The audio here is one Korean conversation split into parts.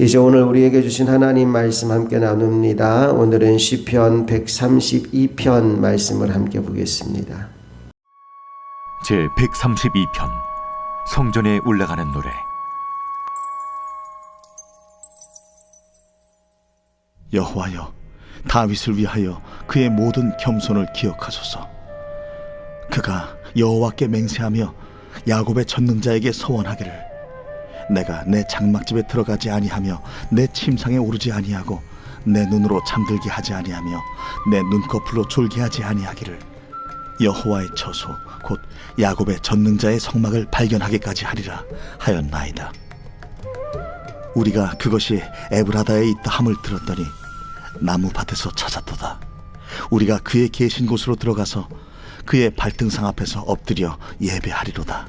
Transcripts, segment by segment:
이제 오늘 우리에게 주신 하나님 말씀 함께 나눕니다. 오늘은 시편 132편 말씀을 함께 보겠습니다. 제 132편 성전에 올라가는 노래 여호와여 다윗을 위하여 그의 모든 겸손을 기억하소서 그가 여호와께 맹세하며 야곱의 전능자에게 서원하기를 내가 내 장막집에 들어가지 아니하며 내 침상에 오르지 아니하고 내 눈으로 잠들게 하지 아니하며 내 눈꺼풀로 졸게 하지 아니하기를 여호와의 처소 곧 야곱의 전능자의 성막을 발견하기까지 하리라 하였나이다 우리가 그것이 에브라다에 있다 함을 들었더니 나무 밭에서 찾았도다. 우리가 그의 계신 곳으로 들어가서 그의 발등상 앞에서 엎드려 예배하리로다.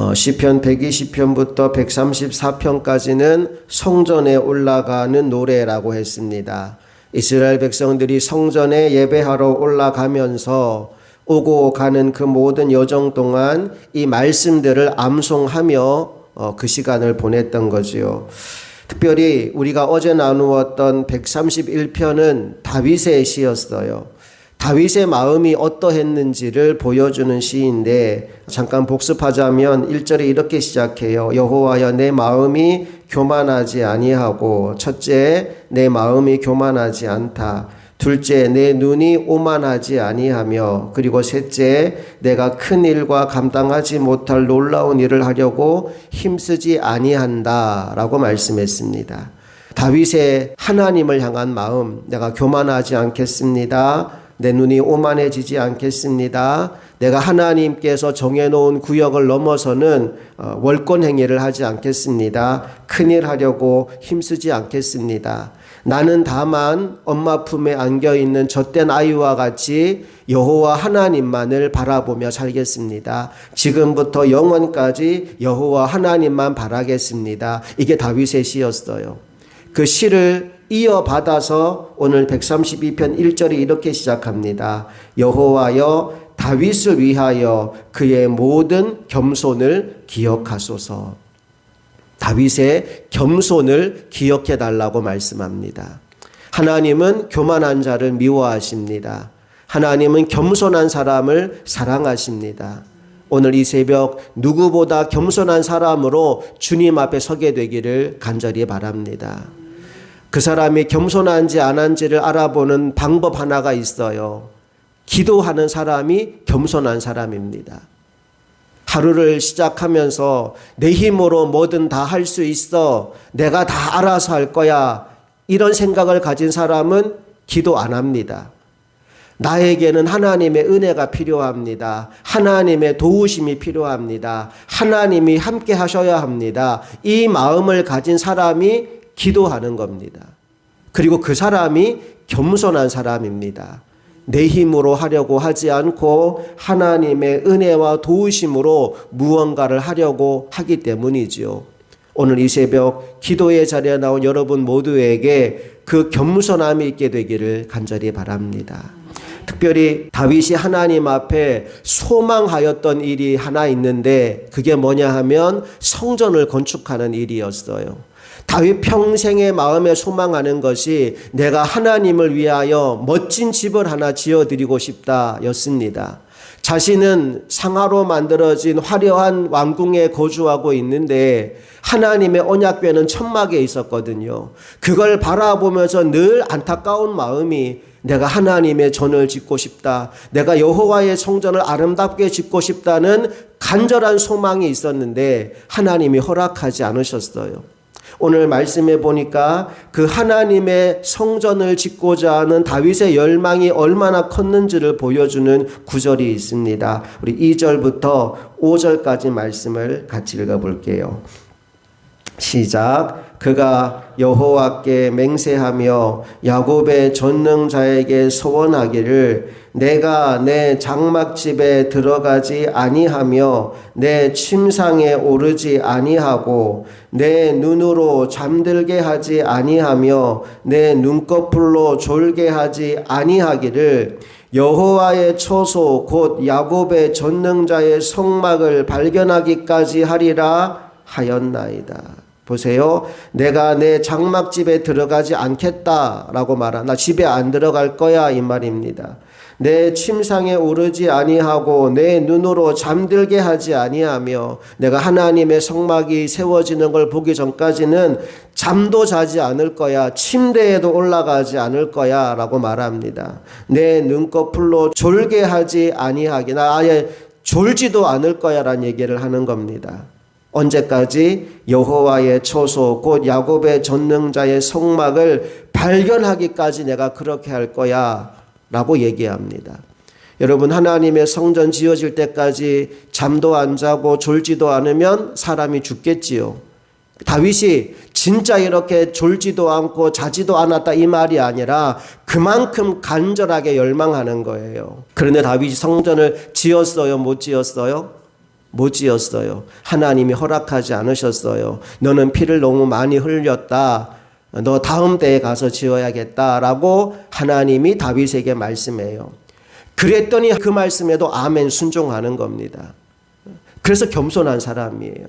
어, 시편 120편부터 134편까지는 성전에 올라가는 노래라고 했습니다. 이스라엘 백성들이 성전에 예배하러 올라가면서 오고 가는 그 모든 여정 동안 이 말씀들을 암송하며 어, 그 시간을 보냈던 거지요. 특별히 우리가 어제 나누었던 131편은 다윗의 시였어요. 다윗의 마음이 어떠했는지를 보여주는 시인데 잠깐 복습하자면 1절에 이렇게 시작해요. 여호와여 내 마음이 교만하지 아니하고 첫째 내 마음이 교만하지 않다. 둘째 내 눈이 오만하지 아니하며 그리고 셋째 내가 큰 일과 감당하지 못할 놀라운 일을 하려고 힘쓰지 아니한다라고 말씀했습니다. 다윗의 하나님을 향한 마음 내가 교만하지 않겠습니다. 내 눈이 오만해지지 않겠습니다. 내가 하나님께서 정해놓은 구역을 넘어서는 어, 월권 행위를 하지 않겠습니다. 큰일 하려고 힘쓰지 않겠습니다. 나는 다만 엄마 품에 안겨 있는 젖된 아이와 같이 여호와 하나님만을 바라보며 살겠습니다. 지금부터 영원까지 여호와 하나님만 바라겠습니다. 이게 다윗의 시였어요. 그 시를 이어받아서 오늘 132편 1절이 이렇게 시작합니다. 여호와여 다윗을 위하여 그의 모든 겸손을 기억하소서. 다윗의 겸손을 기억해 달라고 말씀합니다. 하나님은 교만한 자를 미워하십니다. 하나님은 겸손한 사람을 사랑하십니다. 오늘 이 새벽 누구보다 겸손한 사람으로 주님 앞에 서게 되기를 간절히 바랍니다. 그 사람이 겸손한지 안 한지를 알아보는 방법 하나가 있어요. 기도하는 사람이 겸손한 사람입니다. 하루를 시작하면서 내 힘으로 뭐든 다 할 수 있어. 내가 다 알아서 할 거야. 이런 생각을 가진 사람은 기도 안 합니다. 나에게는 하나님의 은혜가 필요합니다. 하나님의 도우심이 필요합니다. 하나님이 함께 하셔야 합니다. 이 마음을 가진 사람이 기도하는 겁니다. 그리고 그 사람이 겸손한 사람입니다. 내 힘으로 하려고 하지 않고 하나님의 은혜와 도우심으로 무언가를 하려고 하기 때문이지요. 오늘 이 새벽 기도의 자리에 나온 여러분 모두에게 그 겸손함이 있게 되기를 간절히 바랍니다. 특별히 다윗이 하나님 앞에 소망하였던 일이 하나 있는데 그게 뭐냐 하면 성전을 건축하는 일이었어요. 다윗 평생의 마음에 소망하는 것이 내가 하나님을 위하여 멋진 집을 하나 지어 드리고 싶다였습니다. 자신은 상하로 만들어진 화려한 왕궁에 거주하고 있는데 하나님의 언약궤는 천막에 있었거든요. 그걸 바라보면서 늘 안타까운 마음이 내가 하나님의 전을 짓고 싶다. 내가 여호와의 성전을 아름답게 짓고 싶다는 간절한 소망이 있었는데 하나님이 허락하지 않으셨어요. 오늘 말씀해 보니까 그 하나님의 성전을 짓고자 하는 다윗의 열망이 얼마나 컸는지를 보여주는 구절이 있습니다. 우리 2절부터 5절까지 말씀을 같이 읽어 볼게요. 시작. 그가 여호와께 맹세하며 야곱의 전능자에게 소원하기를 내가 내 장막집에 들어가지 아니하며 내 침상에 오르지 아니하고 내 눈으로 잠들게 하지 아니하며 내 눈꺼풀로 졸게 하지 아니하기를 여호와의 초소 곧 야곱의 전능자의 성막을 발견하기까지 하리라 하였나이다. 보세요. 내가 내 장막집에 들어가지 않겠다라고 말하. 나 집에 안 들어갈 거야 이 말입니다. 내 침상에 오르지 아니하고 내 눈으로 잠들게 하지 아니하며 내가 하나님의 성막이 세워지는 걸 보기 전까지는 잠도 자지 않을 거야. 침대에도 올라가지 않을 거야라고 말합니다. 내 눈꺼풀로 졸게 하지 아니하기. 나 아예 졸지도 않을 거야라는 얘기를 하는 겁니다. 언제까지 여호와의 초소 곧 야곱의 전능자의 성막을 발견하기까지 내가 그렇게 할 거야라고 얘기합니다. 여러분 하나님의 성전 지어질 때까지 잠도 안 자고 졸지도 않으면 사람이 죽겠지요. 다윗이 진짜 이렇게 졸지도 않고 자지도 않았다 이 말이 아니라 그만큼 간절하게 열망하는 거예요. 그런데 다윗이 성전을 지었어요, 못 지었어요? 못 지었어요. 하나님이 허락하지 않으셨어요. 너는 피를 너무 많이 흘렸다. 너 다음 때에 가서 지어야겠다라고 하나님이 다윗에게 말씀해요. 그랬더니 그 말씀에도 아멘 순종하는 겁니다. 그래서 겸손한 사람이에요.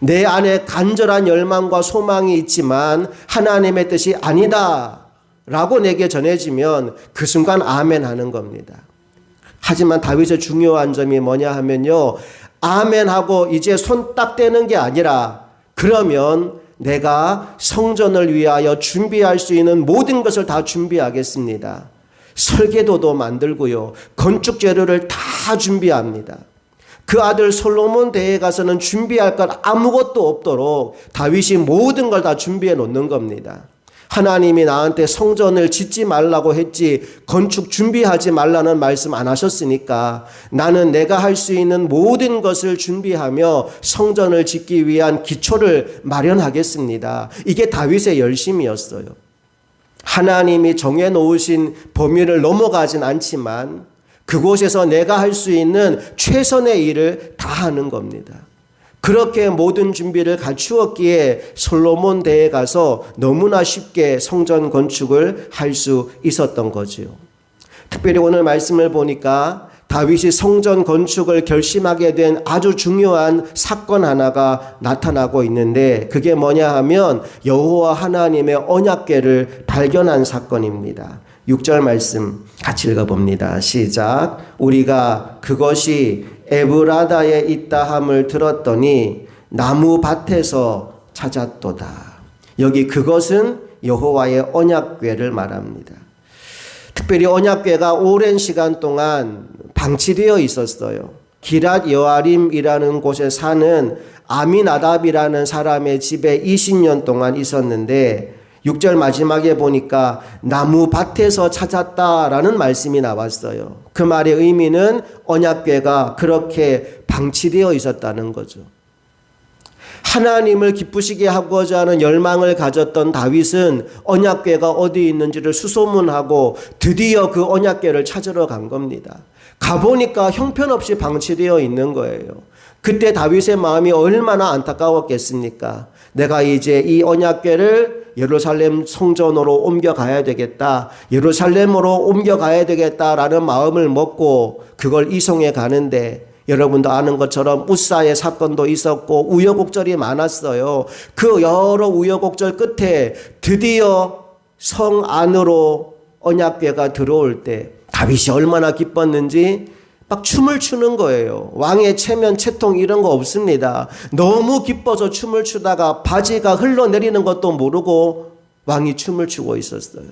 내 안에 간절한 열망과 소망이 있지만 하나님의 뜻이 아니다. 라고 내게 전해지면 그 순간 아멘 하는 겁니다. 하지만 다윗의 중요한 점이 뭐냐 하면요. 아멘 하고 이제 손 딱 떼는 게 아니라 그러면 내가 성전을 위하여 준비할 수 있는 모든 것을 다 준비하겠습니다. 설계도도 만들고요. 건축 재료를 다 준비합니다. 그 아들 솔로몬 대에 가서는 준비할 것 아무것도 없도록 다윗이 모든 걸 다 준비해 놓는 겁니다. 하나님이 나한테 성전을 짓지 말라고 했지 건축 준비하지 말라는 말씀 안 하셨으니까 나는 내가 할 수 있는 모든 것을 준비하며 성전을 짓기 위한 기초를 마련하겠습니다. 이게 다윗의 열심이었어요. 하나님이 정해 놓으신 범위를 넘어가진 않지만 그곳에서 내가 할 수 있는 최선의 일을 다 하는 겁니다. 그렇게 모든 준비를 갖추었기에 솔로몬 대에 가서 너무나 쉽게 성전 건축을 할 수 있었던 거지요. 특별히 오늘 말씀을 보니까 다윗이 성전 건축을 결심하게 된 아주 중요한 사건 하나가 나타나고 있는데 그게 뭐냐 하면 여호와 하나님의 언약궤를 발견한 사건입니다. 6절 말씀 같이 읽어봅니다. 시작. 우리가 그것이 에브라다에 있다 함을 들었더니 나무 밭에서 찾았도다. 여기 그것은 여호와의 언약궤를 말합니다. 특별히 언약궤가 오랜 시간 동안 방치되어 있었어요. 기랏 여아림이라는 곳에 사는 아미나답이라는 사람의 집에 20년 동안 있었는데 6절 마지막에 보니까 나무 밭에서 찾았다라는 말씀이 나왔어요. 그 말의 의미는 언약궤가 그렇게 방치되어 있었다는 거죠. 하나님을 기쁘시게 하고자 하는 열망을 가졌던 다윗은 언약궤가 어디 있는지를 수소문하고 드디어 그 언약궤를 찾으러 간 겁니다. 가보니까 형편없이 방치되어 있는 거예요. 그때 다윗의 마음이 얼마나 안타까웠겠습니까? 내가 이제 이 언약궤를 예루살렘 성전으로 옮겨가야 되겠다. 예루살렘으로 옮겨가야 되겠다라는 마음을 먹고 그걸 이송해 가는데 여러분도 아는 것처럼 우사의 사건도 있었고 우여곡절이 많았어요. 그 여러 우여곡절 끝에 드디어 성 안으로 언약궤가 들어올 때 다윗이 얼마나 기뻤는지 막 춤을 추는 거예요. 왕의 체면, 채통 이런 거 없습니다. 너무 기뻐서 춤을 추다가 바지가 흘러내리는 것도 모르고 왕이 춤을 추고 있었어요.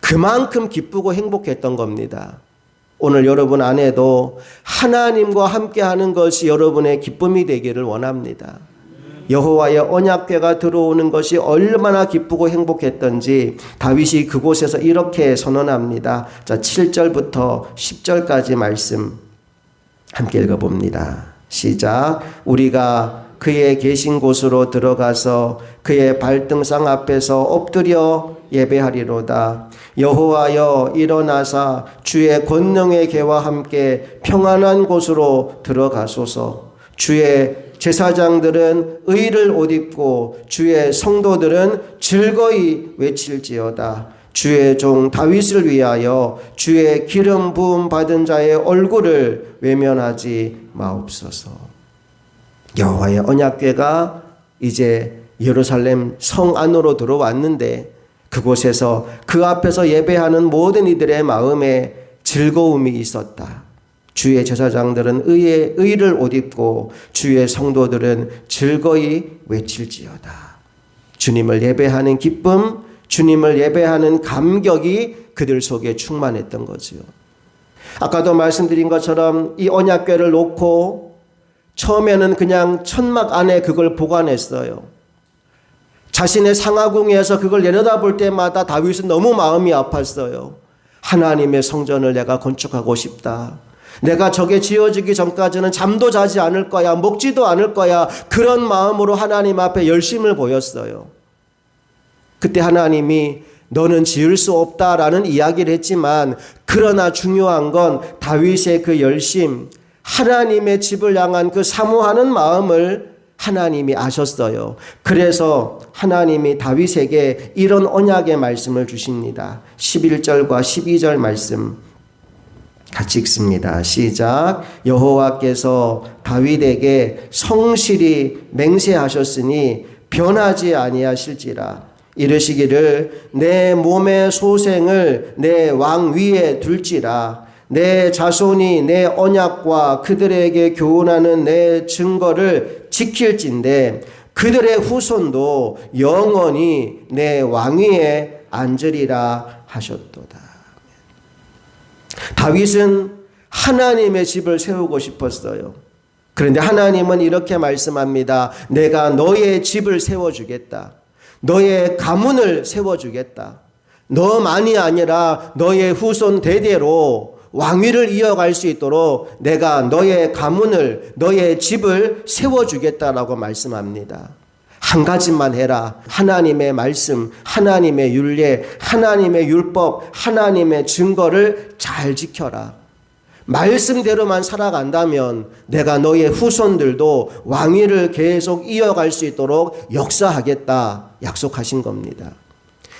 그만큼 기쁘고 행복했던 겁니다. 오늘 여러분 안에도 하나님과 함께 하는 것이 여러분의 기쁨이 되기를 원합니다. 여호와의 언약궤가 들어오는 것이 얼마나 기쁘고 행복했던지 다윗이 그곳에서 이렇게 선언합니다. 자, 7절부터 10절까지 말씀 함께 읽어 봅니다. 시작. 우리가 그의 계신 곳으로 들어가서 그의 발등상 앞에서 엎드려 예배하리로다. 여호와여 일어나사 주의 권능의 개와 함께 평안한 곳으로 들어가소서. 주의 제사장들은 의를 옷 입고 주의 성도들은 즐거이 외칠지어다. 주의 종 다윗을 위하여 주의 기름 부음 받은 자의 얼굴을 외면하지 마옵소서. 여호와의 언약궤가 이제 예루살렘 성 안으로 들어왔는데 그곳에서 그 앞에서 예배하는 모든 이들의 마음에 즐거움이 있었다. 주의 제사장들은 의의 의를 옷 입고 주의 성도들은 즐거이 외칠지어다. 주님을 예배하는 기쁨, 주님을 예배하는 감격이 그들 속에 충만했던 거지요. 아까도 말씀드린 것처럼 이 언약궤를 놓고 처음에는 그냥 천막 안에 그걸 보관했어요. 자신의 상하궁에서 그걸 내려다볼 때마다 다윗은 너무 마음이 아팠어요. 하나님의 성전을 내가 건축하고 싶다. 내가 저게 지어지기 전까지는 잠도 자지 않을 거야. 먹지도 않을 거야. 그런 마음으로 하나님 앞에 열심을 보였어요. 그때 하나님이 너는 지을 수 없다라는 이야기를 했지만 그러나 중요한 건 다윗의 그 열심, 하나님의 집을 향한 그 사모하는 마음을 하나님이 아셨어요. 그래서 하나님이 다윗에게 이런 언약의 말씀을 주십니다. 11절과 12절 말씀 같이 읽습니다. 시작. 여호와께서 다윗에게 성실히 맹세하셨으니 변하지 아니하실지라. 이르시기를 내 몸의 소생을 내 왕 위에 둘지라. 내 자손이 내 언약과 그들에게 교훈하는 내 증거를 지킬진데 그들의 후손도 영원히 내 왕위에 앉으리라 하셨도다. 다윗은 하나님의 집을 세우고 싶었어요. 그런데 하나님은 이렇게 말씀합니다. 내가 너의 집을 세워주겠다. 너의 가문을 세워주겠다. 너만이 아니라 너의 후손 대대로 왕위를 이어갈 수 있도록 내가 너의 가문을, 너의 집을 세워주겠다라고 말씀합니다. 한 가지만 해라. 하나님의 말씀, 하나님의 율례, 하나님의 율법, 하나님의 증거를 잘 지켜라. 말씀대로만 살아간다면 내가 너의 후손들도 왕위를 계속 이어갈 수 있도록 역사하겠다. 약속하신 겁니다.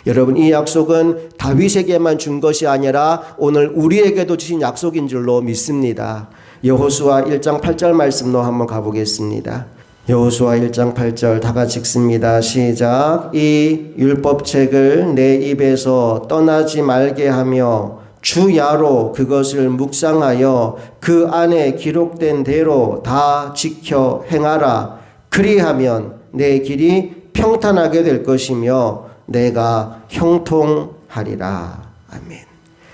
여러분, 이 약속은 다윗에게만 준 것이 아니라 오늘 우리에게도 주신 약속인 줄로 믿습니다. 여호수아 1장 8절 말씀로 한번 가보겠습니다. 여호수아 1장 8절 다 같이 읽습니다. 시작. 이 율법책을 내 입에서 떠나지 말게 하며 주야로 그것을 묵상하여 그 안에 기록된 대로 다 지켜 행하라. 그리하면 내 길이 평탄하게 될 것이며 내가 형통하리라. 아멘.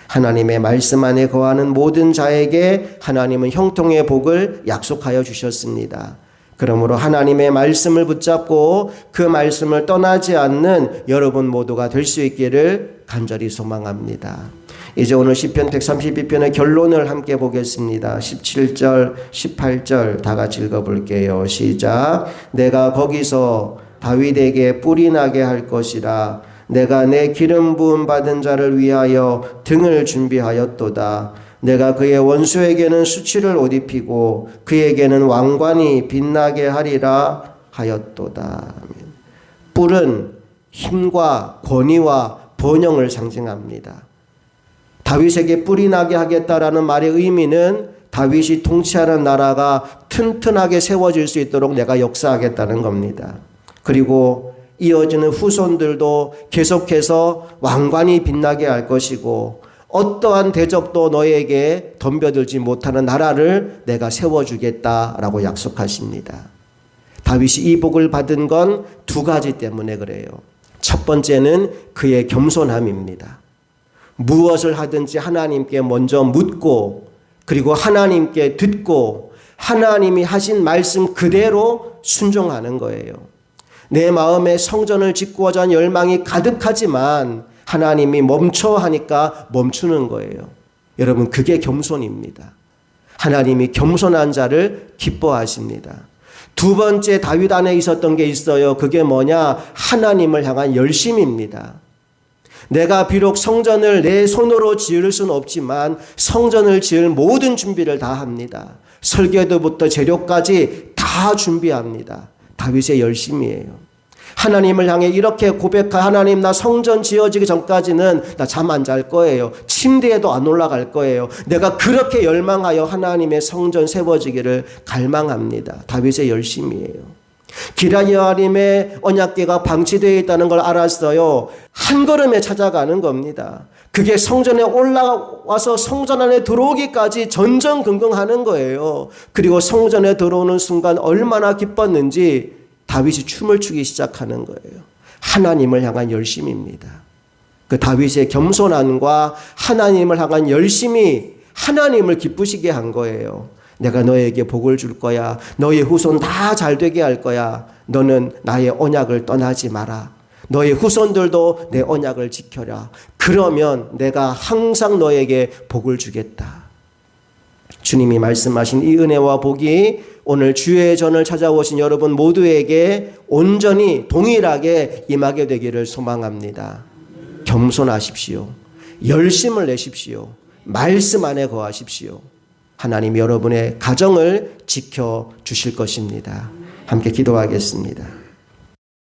하나님의 말씀 안에 거하는 모든 자에게 하나님은 형통의 복을 약속하여 주셨습니다. 그러므로 하나님의 말씀을 붙잡고 그 말씀을 떠나지 않는 여러분 모두가 될 수 있기를 간절히 소망합니다. 이제 오늘 시편 132편의 결론을 함께 보겠습니다. 17절, 18절 다 같이 읽어 볼게요. 시작. 내가 거기서 다윗에게 뿔이 나게 할 것이라 내가 내 기름 부음 받은 자를 위하여 등을 준비하였도다. 내가 그의 원수에게는 수치를 옷 입히고 그에게는 왕관이 빛나게 하리라 하였도다. 뿔은 힘과 권위와 번영을 상징합니다. 다윗에게 뿔이 나게 하겠다라는 말의 의미는 다윗이 통치하는 나라가 튼튼하게 세워질 수 있도록 내가 역사하겠다는 겁니다. 그리고 이어지는 후손들도 계속해서 왕관이 빛나게 할 것이고 어떠한 대적도 너에게 덤벼들지 못하는 나라를 내가 세워주겠다라고 약속하십니다. 다윗이 이 복을 받은 건 두 가지 때문에 그래요. 첫 번째는 그의 겸손함입니다. 무엇을 하든지 하나님께 먼저 묻고 그리고 하나님께 듣고 하나님이 하신 말씀 그대로 순종하는 거예요. 내 마음에 성전을 짓고자 하는 열망이 가득하지만 하나님이 멈춰 하니까 멈추는 거예요. 여러분, 그게 겸손입니다. 하나님이 겸손한 자를 기뻐하십니다. 두 번째 다윗 안에 있었던 게 있어요. 그게 뭐냐? 하나님을 향한 열심입니다. 내가 비록 성전을 내 손으로 지을 수는 없지만 성전을 지을 모든 준비를 다 합니다. 설계도부터 재료까지 다 준비합니다. 다윗의 열심이에요. 하나님을 향해 이렇게 고백하 하나님 나 성전 지어지기 전까지는 나 잠 안 잘 거예요. 침대에도 안 올라갈 거예요. 내가 그렇게 열망하여 하나님의 성전 세워지기를 갈망합니다. 다윗의 열심이에요. 기라야림의 언약궤가 방치되어 있다는 걸 알았어요. 한 걸음에 찾아가는 겁니다. 그게 성전에 올라와서 성전 안에 들어오기까지 전전긍긍하는 거예요. 그리고 성전에 들어오는 순간 얼마나 기뻤는지 다윗이 춤을 추기 시작하는 거예요. 하나님을 향한 열심입니다. 그 다윗의 겸손함과 하나님을 향한 열심이 하나님을 기쁘시게 한 거예요. 내가 너에게 복을 줄 거야. 너의 후손 다 잘 되게 할 거야. 너는 나의 언약을 떠나지 마라. 너의 후손들도 내 언약을 지켜라. 그러면 내가 항상 너에게 복을 주겠다. 주님이 말씀하신 이 은혜와 복이 오늘 주의 전을 찾아오신 여러분 모두에게 온전히 동일하게 임하게 되기를 소망합니다. 겸손하십시오. 열심을 내십시오. 말씀 안에 거하십시오. 하나님 여러분의 가정을 지켜 주실 것입니다. 함께 기도하겠습니다.